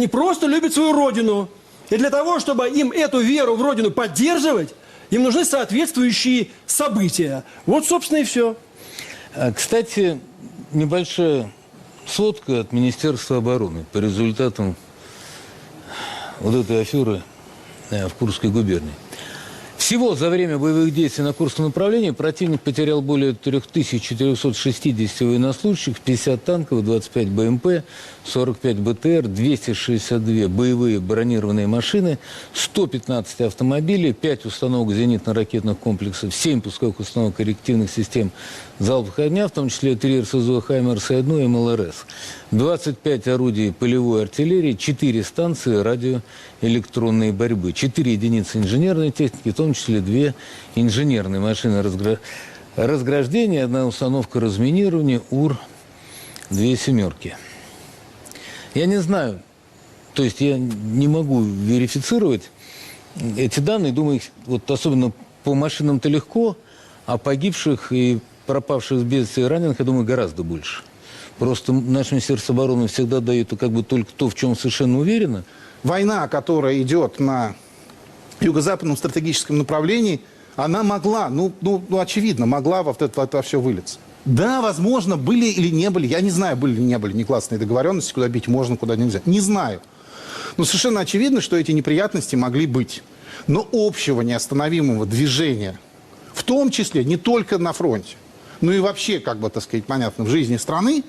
Они просто любят свою родину. И для того, чтобы им эту веру в родину поддерживать, им нужны соответствующие события. Вот, собственно, и все. А, Кстати, небольшая сводка от Министерства обороны по результатам вот этой аферы э, в Курской губернии. Всего за время боевых действий на Курском направлении противник потерял более 3460 военнослужащих, 50 танков, 25 БМП, 45 БТР, 262 боевые бронированные машины, 115 автомобилей, 5 установок зенитно-ракетных комплексов, 7 пусковых установок коррективных систем залпового огня, в том числе 3 РСЗО «Хаймерс» и 1 МЛРС, 25 орудий полевой артиллерии, 4 станции радиоэлектронной борьбы, 4 единицы инженерной техники, в том числе 2 инженерные машины разгра- разграждения, одна установка разминирования УР, две семерки. Я не знаю, то есть я не могу верифицировать эти данные, думаю, вот особенно по машинам-то легко, а погибших и пропавших без и раненых, я думаю, гораздо больше. Просто наше Министерство обороны всегда дает как бы только то, в чем совершенно уверено. Война, которая идет на юго-западном стратегическом направлении, она могла, ну, ну, ну очевидно, могла во, это, во это все вылиться. Да, возможно, были или не были, я не знаю, были или не были негласные договоренности, куда бить можно, куда нельзя. Не знаю. Но совершенно очевидно, что эти неприятности могли быть. Но общего неостановимого движения, в том числе не только на фронте, но и вообще, как бы, так сказать, понятно, в жизни страны,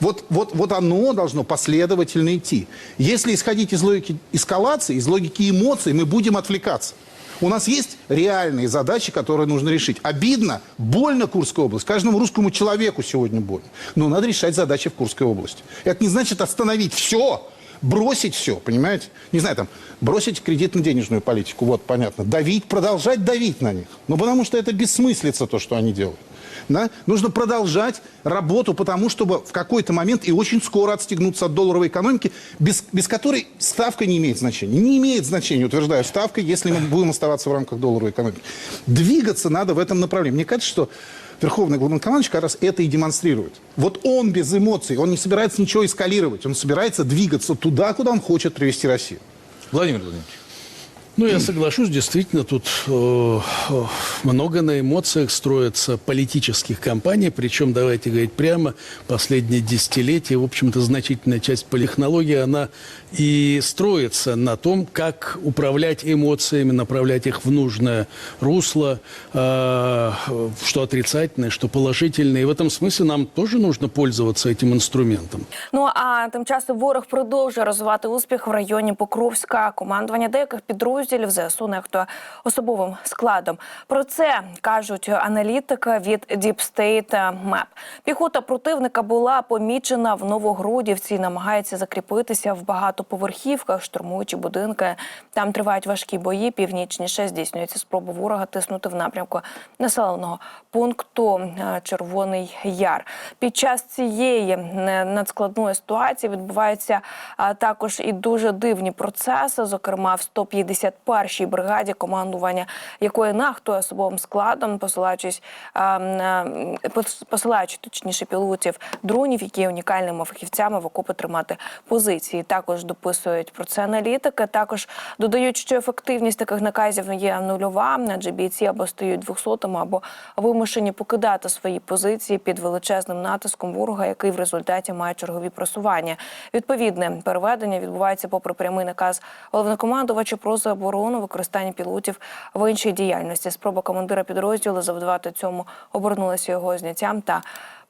вот, вот, вот оно должно последовательно идти. Если исходить из логики эскалации, из логики эмоций, мы будем отвлекаться. У нас есть реальные задачи, которые нужно решить. Обидно, больно Курская область. Каждому русскому человеку сегодня больно. Но надо решать задачи в Курской области. Это не значит остановить все, бросить все, понимаете? Не знаю, там, бросить кредитно-денежную политику, вот, понятно. Давить, продолжать давить на них. Ну, потому что это бессмыслица то, что они делают. Да? Нужно продолжать работу, потому чтобы в какой-то момент и очень скоро отстегнуться от долларовой экономики, без, без которой ставка не имеет значения. Не имеет значения, утверждаю, ставка, если мы будем оставаться в рамках долларовой экономики. Двигаться надо в этом направлении. Мне кажется, что Верховный главнокомандующий как раз это и демонстрирует. Вот он без эмоций, он не собирается ничего эскалировать, он собирается двигаться туда, куда он хочет привести Россию. Владимир Владимирович. Ну, я соглашусь, действительно, тут э, э, много на эмоциях строится политических кампаний, причем, давайте говорить прямо, последние десятилетия, в общем-то, значительная часть политехнологии, она и строится на том, как управлять эмоциями, направлять их в нужное русло, э, что отрицательное, что положительное. И в этом смысле нам тоже нужно пользоваться этим инструментом. Ну а тим часом ворог продовжує розвивати успіх в районі Покровська. Командування деяких підрозділів ЗСУ нехтує особовим складом. Про це кажуть аналітики від Deep State Map. Піхота противника була помічена в Новогрудівці і намагається закріпитися в багатоповерхівках, штурмуючи будинки. Там тривають важкі бої. Північніше здійснюється спроба ворога тиснути в напрямку населеного пункту е, Червоний Яр. Під час цієї е, надскладної ситуації відбуваються також і дуже дивні процеси. Зокрема, в 151-й бригаді командування якої нахтує особовим складом, посилаючись посилаючи точніше пілотів дронів, які є унікальними фахівцями в окопи тримати позиції. Також дописують про це аналітики. Також додають, що ефективність таких наказів є нульова, адже бійці або стають двохсотими, або вимушені покидати свої позиції під величезним натиском ворога, який в результаті має чергові просування. Відповідне переведення відбувається попри прямий наказ головнокомандувача про заборону використання пілотів в іншій діяльності. Спроба командира підрозділу завдавати цьому обернулася його зняттям та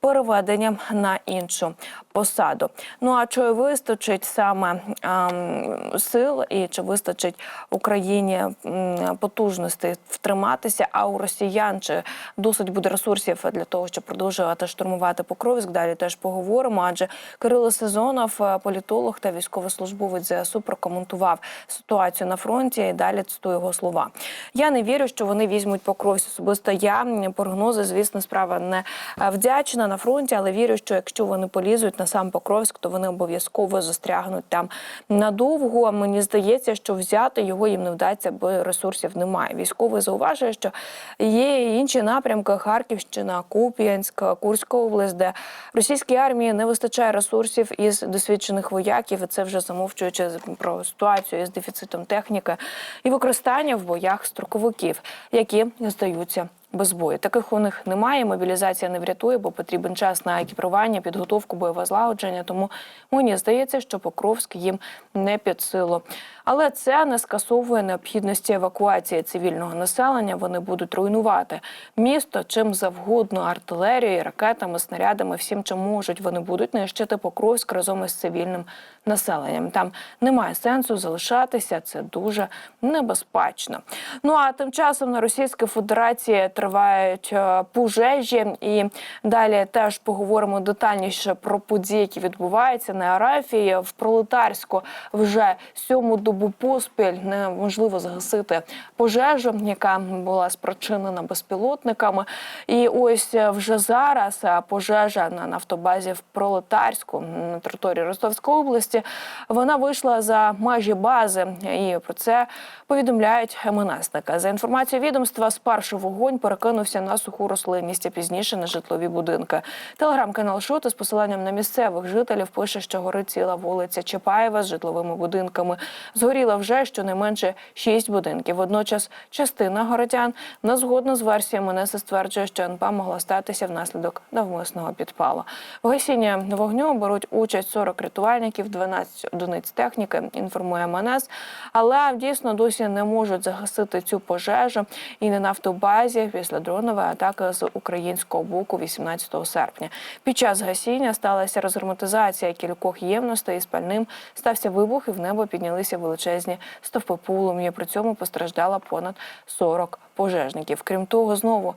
переведенням на іншу посаду. Ну а чи вистачить саме ем, сил і чи вистачить Україні м, потужностей втриматися? А у росіян чи досить буде ресурсів для того, щоб продовжувати штурмувати Покровськ? Далі теж поговоримо. Адже Кирило Сезонов, е, політолог та військовослужбовець ЗСУ, прокоментував ситуацію на фронті. І далі цитую його слова. Я не вірю, що вони візьмуть Покровськ. Особисто я прогнози, звісно, справа не е, вдячна. На фронті, але вірю, що якщо вони полізуть на сам Покровськ, то вони обов'язково застрягнуть там надовго. Мені здається, що взяти його їм не вдасться, бо ресурсів немає. Військовий зауважує, що є інші напрямки: Харківщина, Куп'янськ, Курська область, де російській армії не вистачає ресурсів із досвідчених вояків. І це вже замовчуючи про ситуацію із дефіцитом техніки і використання в боях строковиків, які здаються без бою. Таких у них немає. Мобілізація не врятує, бо потрібен час на екіпірування, підготовку, бойове злагодження. Тому мені здається, що Покровськ їм не під силу. Але це не скасовує необхідності евакуації цивільного населення. Вони будуть руйнувати місто чим завгодно артилерією, ракетами, снарядами, всім, чим можуть. Вони будуть нищити Покровськ разом із цивільним населенням. Там немає сенсу залишатися. Це дуже небезпечно. Ну а тим часом на Російській Федерації тривають е, пожежі, і далі теж поговоримо детальніше про події, які відбуваються на Арафії в Пролетарську. Вже сьому добу поспіль неможливо загасити пожежу, яка була спричинена безпілотниками. І ось вже зараз е, пожежа на нафтобазі в Пролетарську на території Ростовської області. Вона вийшла за межі бази, і про це повідомляють МНСники. За інформацією відомства, спершу вогонь перекинувся на суху рослинність, а пізніше на житлові будинки. Телеграм-канал Шоти з посиланням на місцевих жителів пише, що горить ціла вулиця Чапаєва з житловими будинками. Згоріло вже щонайменше шість будинків. Водночас частина городян не згодна з версією МНС стверджує, що НП могла статися внаслідок навмисного підпалу. В гасінні вогню беруть участь 40 рятувальників, 12 одиниць техніки. Інформує МНС, але дійсно досі не можуть загасити цю пожежу і на нафтобазі після дронової атаки з українського боку 18 серпня. Під час гасіння сталася розгерметизація кількох ємностей із пальним. Стався вибух, і в небо піднялися величезні стовпи полум'я. При цьому постраждало понад 40 пожежників. Крім того, знову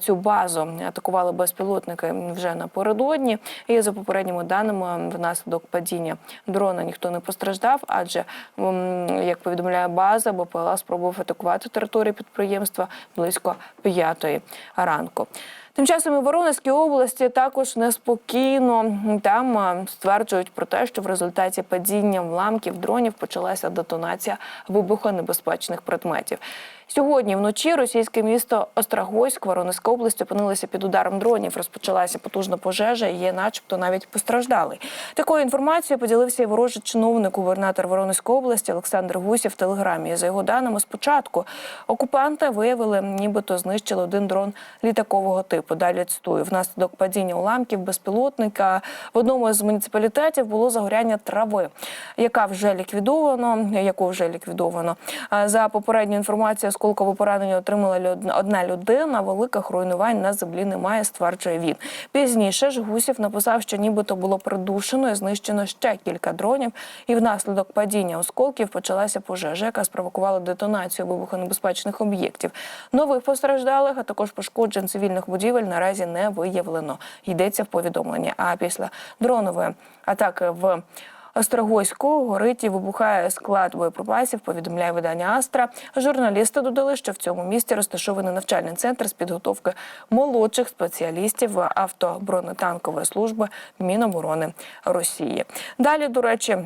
цю базу атакували безпілотники вже напередодні. І за попередніми даними, внаслідок падіння дрона ніхто не постраждав, адже як повідомляє база, БПЛА спробував атакувати територію підприємства близько п'ятої ранку. Тим часом у Воронезькій області також неспокійно. Там стверджують про те, що в результаті падіння вламків дронів почалася детонація вибухонебезпечних предметів. Сьогодні вночі російське місто Острогойськ, Воронезька область опинилося під ударом дронів. Розпочалася потужна пожежа. і Є, начебто, навіть постраждалий. Такою інформацією поділився і ворожий чиновник, губернатор Воронезької області Олександр Гусів в телеграмі. За його даними, спочатку окупанти виявили, нібито знищили один дрон літакового типу. Далі цитую, внаслідок падіння уламків безпілотника в одному з муніципалітетів було загоряння трави, яка вже ліквідовано, яку вже ліквідовано. За попередньою інформацією, осколкове поранення отримала одна людина. Великих руйнувань на землі немає, стверджує він. Пізніше ж Гусів написав, що нібито було придушено і знищено ще кілька дронів, і внаслідок падіння осколків почалася пожежа, яка спровокувала детонацію вибухонебезпечних об'єктів. Нових постраждалих, а також пошкоджень цивільних будівель наразі не виявлено. Йдеться в повідомленні. А після дронової атаки в Острогойську горить і вибухає склад боєприпасів. Повідомляє видання Астра. Журналісти додали, що в цьому місті розташований навчальний центр з підготовки молодших спеціалістів автобронетанкової служби Міноборони Росії. Далі, до речі.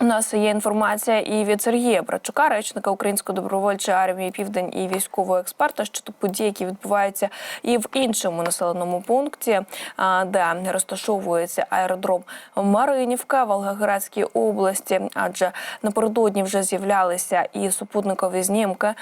У нас є інформація і від Сергія Брачука, речника Української добровольчої армії Південь і військового експерта щодо подій, які відбуваються і в іншому населеному пункті, де розташовується аеродром Маринівка Волгоградській області. Адже напередодні вже з'являлися і супутникові знімки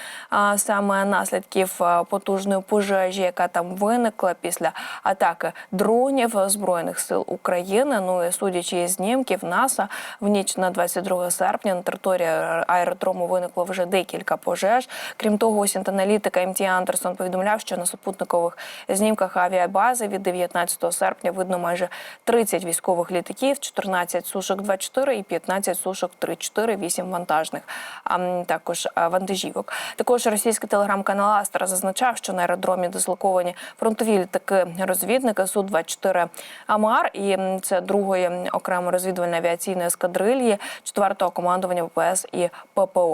саме наслідків потужної пожежі, яка там виникла після атаки дронів збройних сил України. Ну і судячи із знімків, НАСА в ніч на 22 серпня на території аеродрому виникло вже декілька пожеж. Крім того, аналітика МТ Андерсон повідомляв, що на супутникових знімках авіабази від 19 серпня видно майже 30 військових літаків, 14 сушок 24 і 15 сушок 3-4, 8 вантажних, а також вантажівок. Також російський телеграм-канал Астра зазначав, що на аеродромі дислоковані фронтові літаки розвідника су 24 Амар, і це другої окремо розвідувальної авіаційної ескадрильї 4-го командування ВПС і ППО.